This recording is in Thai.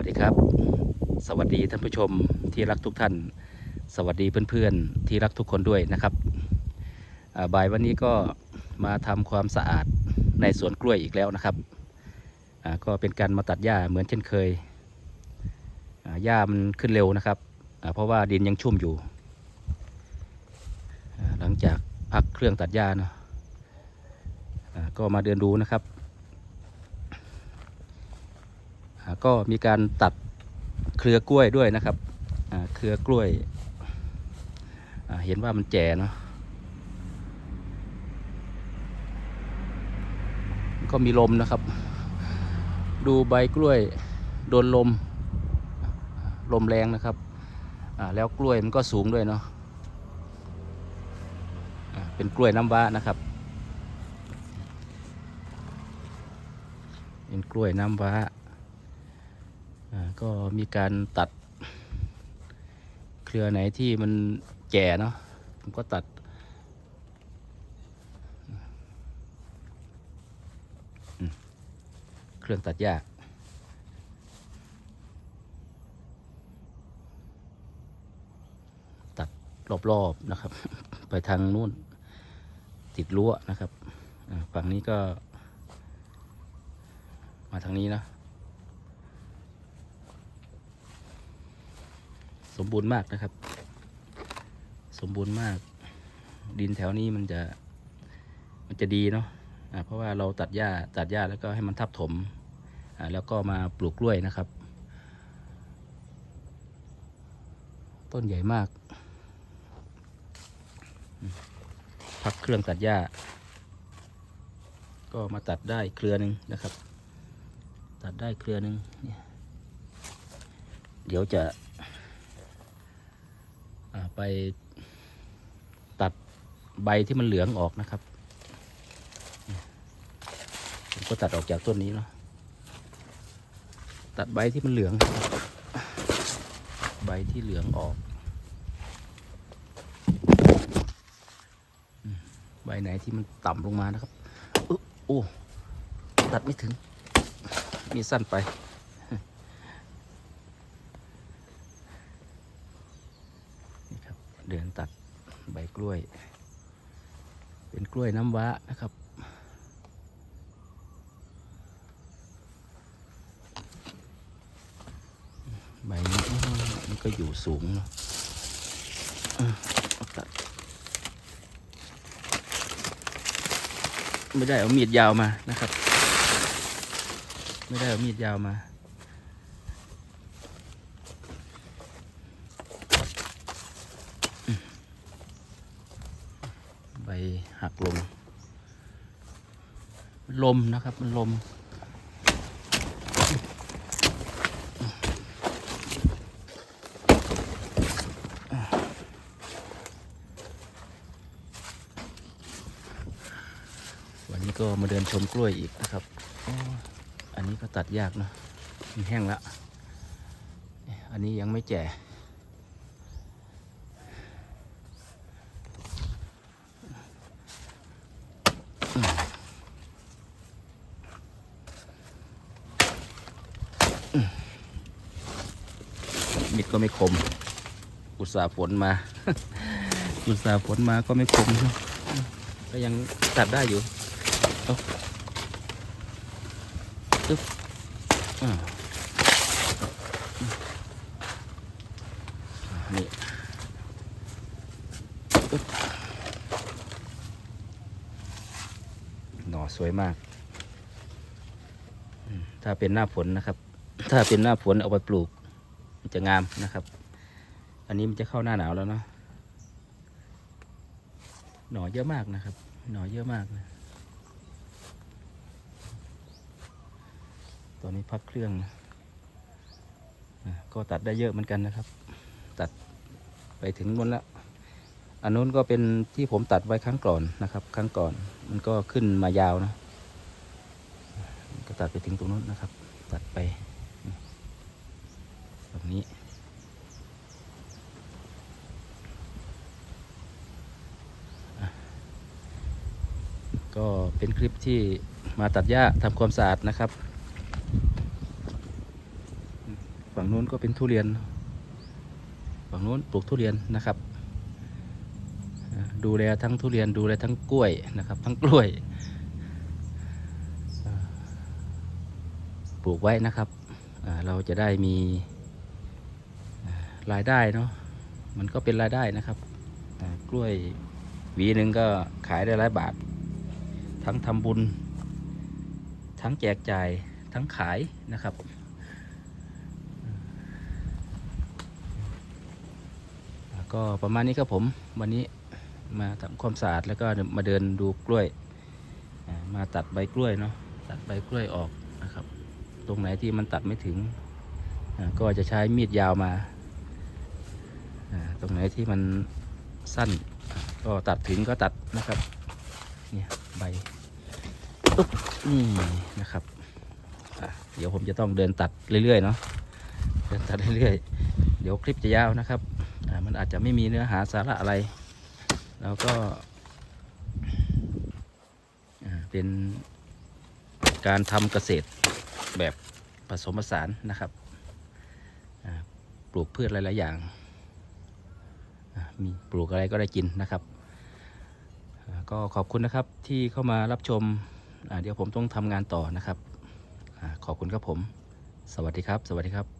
วัสดีครับ สวัสดีท่านผู้ชมที่รักทุกท่าน สวัสดีเพื่อนๆที่รักทุกคนด้วยนะครับบ่ายวันนี้ก็มาทำความสะอาดในสวนกล้วยอีกแล้วนะครับก็เป็นการมาตัดหญ้าเหมือนเช่นเคยหญ้ามันขึ้นเร็วนะครับเพราะว่าดินยังชุ่มอยู่ หลังจากพักเครื่องตัดหญ้านะอ่าก็มาเดินดูนะครับ ก็มีการตัดเครือกล้วยด้วยนะครับเครือกล้วยเห็นว่ามันแจ่เนาะก็มีลมนะครับ ดูใบกล้วยโดนลม ลมแรงนะครับแล้วกล้วยมันก็สูงด้วยเนาะเป็นกล้วยน้ำว้านะครับ เป็นกล้วยน้ำว้า ก็มีการตัดเครือไหนที่มันแก่เนาะผมก็ตัด เครื่องตัดหญ้าตัดรอบๆนะครับ ไปทางนู้นติดรั้วนะครับฝั่งนี้ก็ มาทางนี้นะ สมบูรณ์มากนะครับ สมบูรณ์มาก ดินแถวนี้มันจะ มันจะดีเนาะอ่าเพราะว่าเราตัดหญ้าตัดหญ้าแล้วก็ให้มันทับถม แล้วก็มาปลูกกล้วยนะครับ ต้นใหญ่มาก พักเครื่องตัดหญ้า ก็มาตัดได้เครือหนึ่งนะครับ ตัดได้เครือหนึ่งเดี๋ยวจะ ไปตัดใบที่มันเหลืองออกนะครับ ผมก็ตัดออกจากต้นนี้เนาะ ตัดใบที่มันเหลือง ใบที่เหลืองออก ใบไหนที่มันต่ำลงมานะครับโอ้ ตัดไม่ถึง มีสั้นไป นี่ครับ เดินตัดใบกล้วย เป็นกล้วยน้ำว้านะครับ ใบนี้มันก็อยู่สูงเนอะตัดไม่ได้เอามีดยาวมานะครับ ไม่ได้เอามีดยาวมา ใบ หักลง ลมนะครับ มันลม วันนี้ก็มาเดินชมกล้วยอีกนะครับ อันนี้ก็ตัดยากเนอะมันแห้งและอันนี้ยังไม่แก่ มิดก็ไม่คม อุตส่าห์ฝนมา อุตส่าห์ฝนมาก็ไม่คมก็ยังตัดได้อยู่ตึ๊บนี่ปึ๊บหน่อสวยมาก ถ้าเป็นหน้าฝนนะครับ ถ้าเป็นหน้าฝนเอาไปปลูก มันจะงามนะครับ อันนี้มันจะเข้าหน้าหนาวแล้วเนาะหน่อเยอะมากนะครับ หน่อเยอะมากนะตอนนี้พักเครื่องนะก็ตัดได้เยอะเหมือนกันนะครับ ตัดไปถึงนู้นแล้วอันนู้นก็เป็นที่ผมตัดไว้ครั้งก่อนนะครับ ครั้งก่อนมันก็ขึ้นมายาวนะก็ตัดไปถึงตรงนู้นนะครับ ตัดไป บบนี้ ก็เป็นคลิปที่มาตัดหญ้าทำความสะอาดนะครับ ฝั่งนู้นก็เป็นทุเรียน ฝั่งนู้นปลูกทุเรียนนะครับ ดูแลทั้งทุเรียนดูแลทั้งกล้วยนะครับ ทั้งกล้วยปลูกไว้นะครับ เราจะได้มี รายได้เนาะมันก็เป็นรายได้นะครับกล้วยหวีหนึ่งก็ขายได้หลายบาท ทั้งทำบุญ ทั้งแจกจ่ายทั้งขายนะครับก็ประมาณนี้ครับผมวันนี้มาทำความสะอาดแล้วก็มาเดินดูกล้วย มาตัดใบกล้วยเนาะตัดใบกล้วยออกนะครับ ตรงไหนที่มันตัดไม่ถึง ก็จะใช้มีดยาวมา ตรงไหนที่มันสั้นก็ตัดถึงก็ตัดนะครับเนี่ยใบตุ๊บนี่นะครับเดี๋ยวผมจะต้องเดินตัดเรื่อยๆเนาะเดินตัดเรื่อยๆ เดี๋ยวคลิปจะยาวนะครับมันอาจจะไม่มีเนื้อหาสาระอะไร แล้วก็เป็นการทำเกษตรแบบผสมผสานนะครับปลูกพืชหลาย ๆ อย่าง มีปลูกอะไรก็ได้กินนะครับ ก็ขอบคุณนะครับที่เข้ามารับชม เดี๋ยวผมต้องทำงานต่อนะครับ ขอบคุณครับผม สวัสดีครับ สวัสดีครับ